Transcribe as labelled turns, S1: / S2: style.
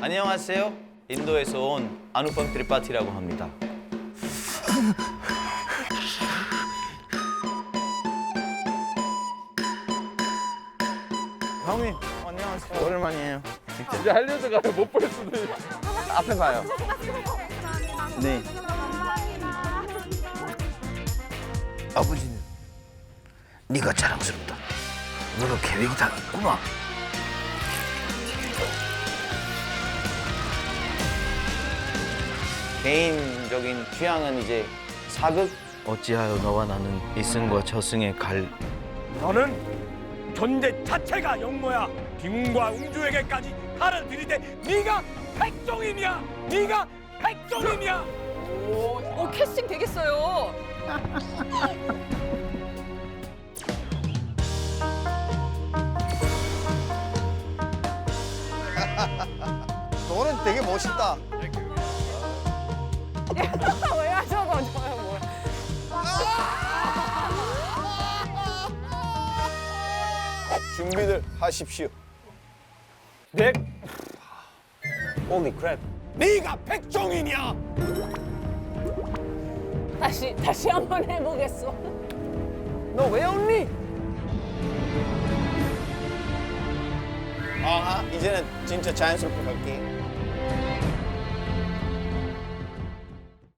S1: 안녕하세요. 인도에서 온 아누팜 트리파티라고 합니다. 형님, 안녕하세요. 오랜만이에요.
S2: 이제 한려드가 못 볼 수도 있어.
S1: 앞에 봐요. 네.
S3: 아버지는 네가 자랑스럽다. 너도 계획이 다 있구만.
S1: 개인적인 취향은 이제 사극. 어찌하여 너와 나는 이승과 저승의 갈
S4: 너는 존재 자체가 영모야. 김과 웅주에게까지 칼을 들이대 네가 백종이냐? 네가 백종이냐?
S5: 어, 캐스팅 되겠어요.
S6: 너는 되게 멋있다.
S5: 왜 하셔도 저요 뭐.
S6: 준비들 하십시오.
S4: 백
S1: Holy crap.
S4: 네가 백종이냐?
S5: 다시 다시 한번 해보겠어.
S4: 너 왜 웃니?
S6: 아, 이제는 진짜 자연스럽게 갈게.